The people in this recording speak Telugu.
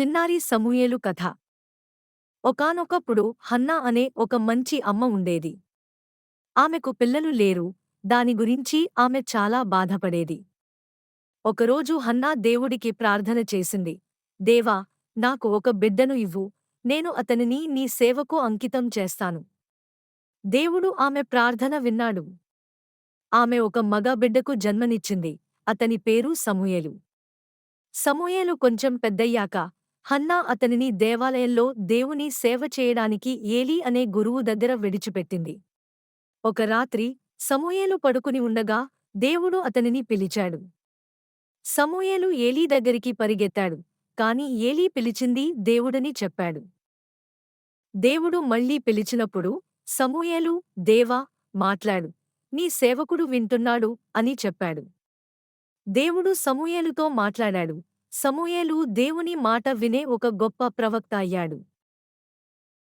చిన్నారి సమూయేలు కథ. ఒకానొకప్పుడు హన్నా అనే ఒక మంచి అమ్మ ఉండేది. ఆమెకు పిల్లలు లేరు దాని గురించి ఆమె చాలా బాధపడేది. ఒకరోజు హన్నా దేవుడికి ప్రార్థన చేసింది దేవా నాకు ఒక బిడ్డను ఇవ్వు నేను అతనిని నీ సేవకు అంకితం చేస్తాను. దేవుడు ఆమె ప్రార్థన విన్నాడు. ఆమె ఒక మగ బిడ్డకు జన్మనిచ్చింది అతని పేరు సమూయేలు. సమూయేలు కొంచెం పెద్దయ్యాక హన్నా అతనిని దేవాలయంలో దేవుని సేవ చేయడానికి ఏలీ అనే గురువు దగ్గర విడిచిపెట్టింది. ఒక రాత్రి సమూయేలు పడుకుని ఉండగా దేవుడు అతనిని పిలిచాడు. సమూయేలు ఏలీ దగ్గరికి పరిగెత్తాడు కాని ఏలీ పిలిచింది దేవుడని చెప్పాడు. దేవుడు మళ్ళీ పిలిచినప్పుడు సమూయేలు దేవా మాట్లాడు నీ సేవకుడు వింటున్నాడు అని చెప్పాడు. దేవుడు సమూయేలుతో మాట్లాడాడు సమూయేలు దేవుని మాట వినే ఒక గొప్ప ప్రవక్త అయ్యాడు.